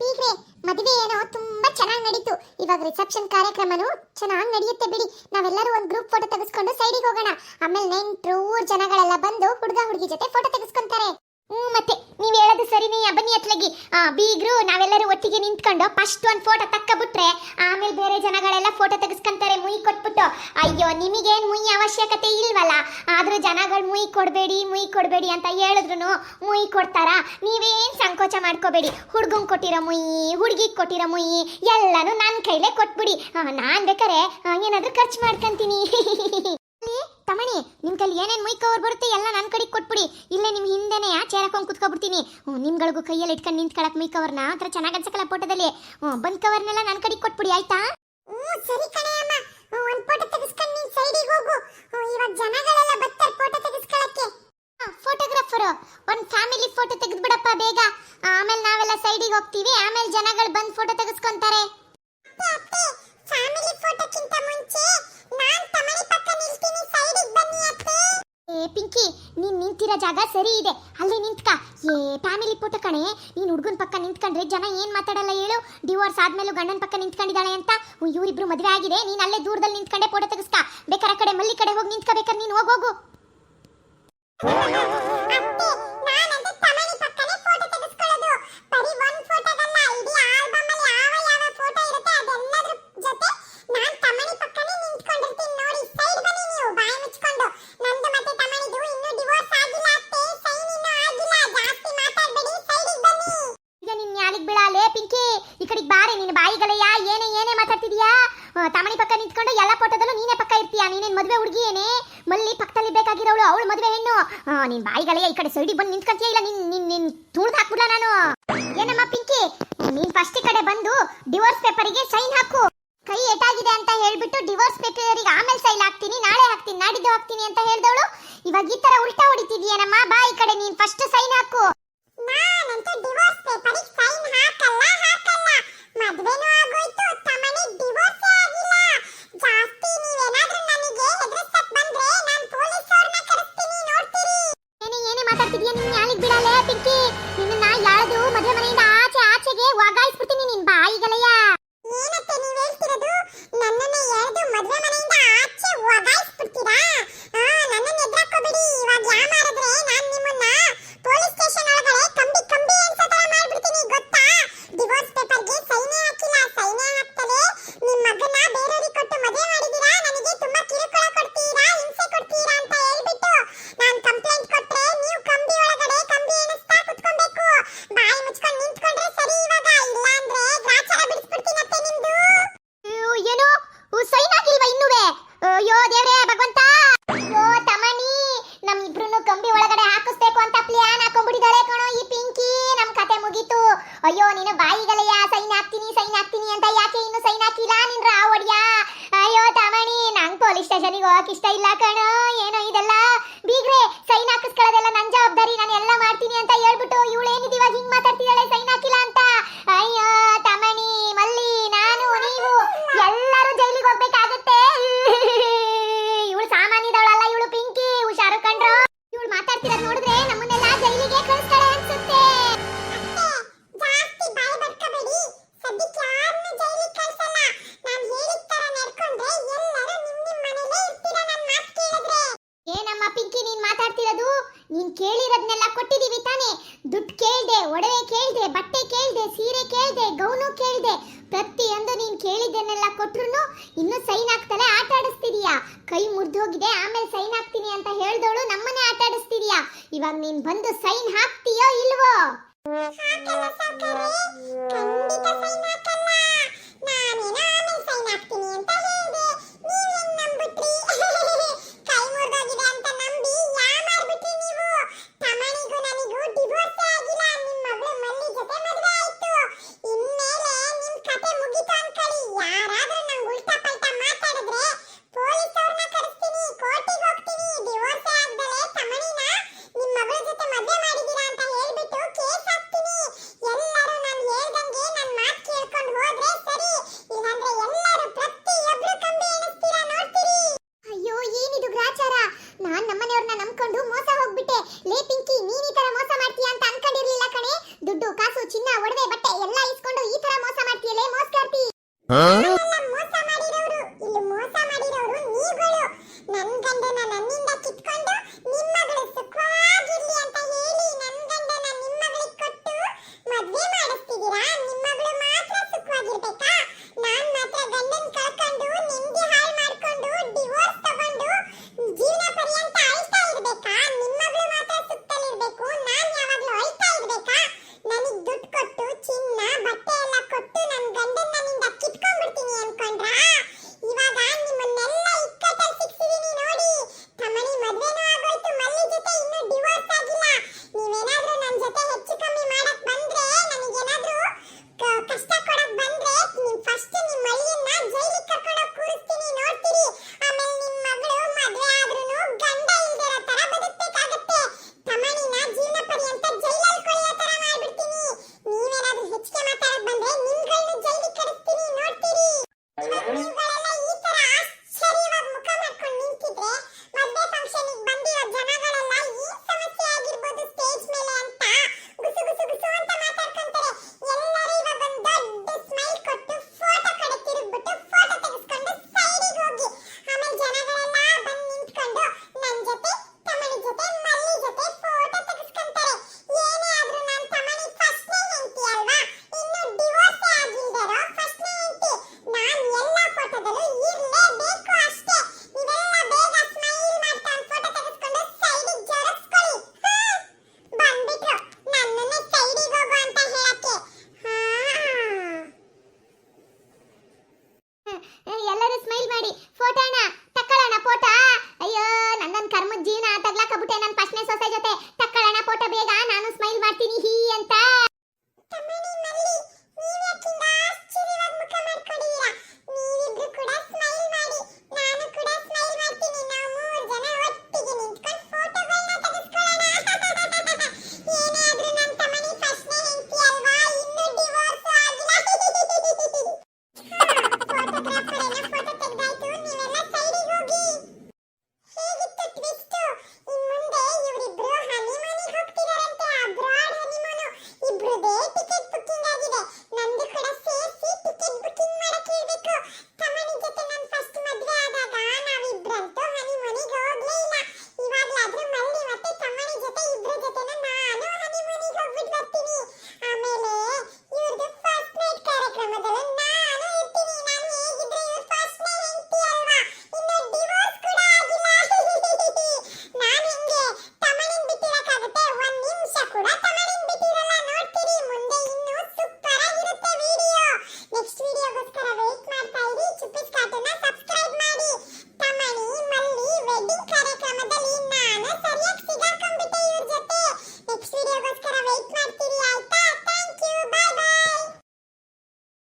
ಬೀಗ್ರೆ ಮದುವೆ ಏನೋ ತುಂಬಾ ಚೆನ್ನಾಗಿ ನಡೀತು. ಇವಾಗ ರಿಸೆಪ್ಷನ್ ಕಾರ್ಯಕ್ರಮನು ಚೆನ್ನಾಗಿ ನಡೆಯುತ್ತೆ ಬಿಡಿ. ನಾವೆಲ್ಲರೂ ಒಂದು ಗ್ರೂಪ್ ಫೋಟೋ ತೆಗೆಸ್ಕೊಂಡು ಸೈಡಿಗೆ ಹೋಗೋಣ. ಆಮೇಲೆ ನೆಂಟ್ರು ಜನಗಳೆಲ್ಲ ಬಂದು ಹುಡುಗ ಹುಡುಗಿ ಜೊತೆ ಫೋಟೋ ತೆಗೆಸ್ಕೊಂತಾರೆ. ಹ್ಮ್ ಮತ್ತೆ, ನೀವು ಹೇಳೋದು ಸರಿನೇ. ಬನ್ನಿ ಅತ್ಲಗಿ. ಬೀಗ್ರು, ನಾವೆಲ್ಲರೂ ಒಟ್ಟಿಗೆ ನಿಂತ್ಕೊಂಡು ಫಸ್ಟ್ ಒಂದ್ ಫೋಟೋ ತಕ್ಕ ಬಿಟ್ರೆ ಆಮೇಲೆ ಬೇರೆ ಜನಗಳೆಲ್ಲ ಫೋಟೋ ತೆಗೆಸ್ಕೊಂತಾರೆ ಮುಯಿ ಕೊಟ್ಬಿಟ್ಟು. ಅಯ್ಯೋ, ನಿಮಗೇನು ಮುಯಿ ಅವಶ್ಯಕತೆ ಇಲ್ವಲ್ಲ? ಆದರೂ ಜನಗಳು ಮುಯಿ ಕೊಡಬೇಡಿ ಮುಯಿ ಕೊಡಬೇಡಿ ಅಂತ ಹೇಳಿದ್ರು ಮುಯಿ ಕೊಡ್ತಾರಾ? ನೀವೇನ್ ಸಂಕೋಚ ಮಾಡ್ಕೋಬೇಡಿ. ಹುಡ್ಗಂಗ್ ಕೊಟ್ಟಿರೋ ಮುಯಿ ಹುಡುಗಿಗೆ ಕೊಟ್ಟಿರೋ ಮುಯಿ ಎಲ್ಲನೂ ನನ್ನ ಕೈಲೇ ಕೊಟ್ಬಿಡಿ. ನಾನು ಬೇಕಾರೆ ಏನಾದ್ರೂ ಖರ್ಚು ಮಾಡ್ಕೊಂತೀನಿ. ತಮಣಿ ನಿನ್ ಕೈಲಿ ಏನೇನ್ ಮುಯ್ ಕವರ್ ಬರುತ್ತೆ ಎಲ್ಲ ನನ್ನ ಕಡೆಗೆ ಕೊಟ್ಬಿಡಿ. ಇಲ್ಲೇ ನಿಮ್ ಹಿಂದೆನೆ ಚೇರ್ ಹಾಕೊಂಡ್ ಕುತ್ಕೊಬಿಡ್ತೀನಿ. ಹ್ಮ್, ನಿಮ್ಗಳಿಗೂ ಕೈಯಲ್ಲಿ ಇಟ್ಕೊಂಡು ನಿಂತ್ಕೊಳಕ್ ಮುಯ್ ಕವರ್ನ ಚೆನ್ನಾಗಿ ಅನ್ಸಕಲ್ಲ ಫೋಟೋದಲ್ಲಿ ಬಂದ್ ಕವರ್ನೆಲ್ಲ ನನ್ನ ಕಡೆ ಕೊಟ್ಬಿಡಿ ಆಯ್ತಾ? ಸರಿ ಕಣೆ ಅಮ್ಮ. ಒಂದು ಫೋಟೋ ತೆಗೆಸ್ಕೊಂಡು ನೀನ್ ಸೈಡಿಗೆ ಹೋಗು. ಇವಾಗ ಜನಗಳೆಲ್ಲ ಬರ್ತಾರೆ ಫೋಟೋ ತೆಗೆಸ್ಕೊಳಕ್ಕೆ. ಫೋಟೋಗ್ರಾಫರ್ ಒಂದ್ ಫ್ಯಾಮಿಲಿ ಫೋಟೋ ತೆಗೆದ್ಬಿಡಪ್ಪ ಬೇಗ. ಆಮೇಲೆ ನಾವೆಲ್ಲ ಸೈಡಿಗೆ ಹೋಗ್ತೀವಿ. ಆಮೇಲೆ ಜನಗಳು ಬಂದ್ ಫೋಟೋ ತೆಗೆಸ್ಕೊಂತಾರೆ. ಜಾಗ ಸರಿ ಇದೆ. ಅಲ್ಲಿ ನಿಂತ್ಕ. ಏ ಫ್ಯಾಮಿಲಿ ಫೋಟೋ ಕಣೆ. ನೀನು ಹುಡುಗನ ಪಕ್ಕ ನಿಂತ್ಕೊಂಡ್ರೆ ಜನ ಏನ್ ಮಾತಾಡಲ್ಲ ಹೇಳು. ಡಿವೋರ್ಸ್ ಆದ್ಮೇಲೂ ಗಂಡನ ಪಕ್ಕ ನಿಂತ್ಕೊಂಡಿದ್ದಾಳೆ ಅಂತ. ಇವರಿಬ್ರು ಮದುವೆ ಆಗಿದೆ. ನೀನ್ ಅಲ್ಲೇ ದೂರದಲ್ಲಿ ನಿಂತ್ಕೊಂಡೆ ಫೋಟೋ ತೆಗೆಸ್ಕ. ಬೇಕಾರೆ ಕಡೆ, ಮಲ್ಲಿ ಕಡೆ ಹೋಗಿ ನಿಂತ್ಕೋಬೇಕಾರೆ ನೀನು ಹೋಗ್ ತಮಣಿ ಪಕ್ಕ ನಿಂತ್ಕೊಂಡು ಎಲ್ಲ ಫೋಟೋದಲ್ಲೂ ನೀನೇ ಪಕ್ಕ ಇರ್ತೀಯ? ನೀನೇನ್ ಮದುವೆ ಹುಡುಗಿ ಏನೇ? ಮಲ್ಲಿ ಪಕ್ಕದಲ್ಲಿ ಬೇಕಾಗಿರೋಳು, ಅವಳು ಮದುವೆ ಹೆಣ್ಣು. ನಿನ್ ಬಾಯಿಗಳೆಯ ಈ ಕಡೆ ಸೈಡಿಗೆ ಬಂದು ನಿಂತ್ಕೊಂತೀಯ ಇಲ್ಲ? ನಿನ್ ನಿನ್ ನಿನ್ ತುಳ್ದು ಹಾಕ್ಬಿಡ ನಾನು? ಏನಮ್ಮ ಪಿಂಕಿ? ನೀನ್ ಫಸ್ಟ್ ಕಡೆ ಬಂದು ಡಿವೋರ್ಸ್ ಪೇಪರಿಗೆ ಸೈನ್ ಹಾಕು. ಕೈ ಏಟಾಗಿದೆ ಅಂತ ಹೇಳ್ಬಿಟ್ಟು ಡಿವೋರ್ಸ್ ಪೇಪರಿಗೆ ಆಮೇಲೆ ಸೈನ್ ಹಾಕ್ತೀನಿ, ನಾಳೆ ಹಾಕ್ತೀನಿ, ನಾಡಿದ್ದು ಹಾಕ್ತೀನಿ ಅಂತ ಹೇಳ್ದವಳು. ಇವಾಗ ಈ ತರ ಉಲ್ಟಾ ಹೊಡಿತಿದ್ಯಾನಮ್ಮ? ಬಾ ಈ ಕಡೆ ನೀನ್ ಫಸ್ಟ್ ಸೈನ್ ಹಾಕು. ನಾನಂತೂ ಡಿವೋರ್ಸ್ ಪೇಪರಿಗೆ ಸೈನ್ ಹಾಕಲ್ಲ ಹಾಕಲ್ಲ. ಮದುವೆನೂ ಆಗೋಯ್ತು ಇಲ್ಲ ಕಣ, ಏನೋ ಇದೆಲ್ಲ. ಬೀಗ್ರೆ, ಸೈನ್ ಹಾಕಿಸ್ಕೊಳ್ಳೋದೆಲ್ಲ ನನ್ ಜವಾಬ್ದಾರಿ, ನಾನು ಎಲ್ಲ ಮಾಡ್ತೀನಿ ಅಂತ ಹೇಳ್ಬಿಟ್ಟು ಇವಳು ಏನಿದೆ ಇವಾಗ ಹಿಂಗ್ ಮಾತಾಡ್ತಿದ್ದಾಳೆ ಸೈನ್ ಹಾಕಿಲ್ಲ ಅಂತ? ಅಯ್ಯೋ. ನೀನ್ ಕೇಳಿರೋದ್ನೆಲ್ಲ ಕೊಟ್ಟಿದೀವಿ ತಾನೇ. ದುಡ್ಡು ಕೇಳ್ದೆ, ಒಡವೆ ಕೇಳ್ದೆ, ಬಟ್ಟೆ ಕೇಳ್ದೆ, ಸೀರೆ ಕೇಳ್ದೆ, ಗೌನು ಕೇಳ್ದೆ. ಪ್ರತಿಯೊಂದು ನೀನ್ ಕೇಳಿದ್ದನ್ನೆಲ್ಲ ಕೊಟ್ರು ಇನ್ನೂ ಸೈನ್ ಹಾಕ್ತಲೇ ಆಟ ಆಡಿಸ್ತಿದೀಯಾ. ಕೈ ಮುರಿದು ಹೋಗಿದೆ, ಆಮೇಲೆ ಸೈನ್ ಹಾಕ್ತೀನಿ ಅಂತ ಹೇಳ್ದವಳು ನಮ್ಮನ್ನೇ ಆಟ ಆಡಿಸ್ತಿದೀಯಾ. ಇವಾಗ ನೀನ್ ಬಂದು ಸೈನ್ ಹಾಕ್ತೀಯೋ ಇಲ್ವೋ? Huh?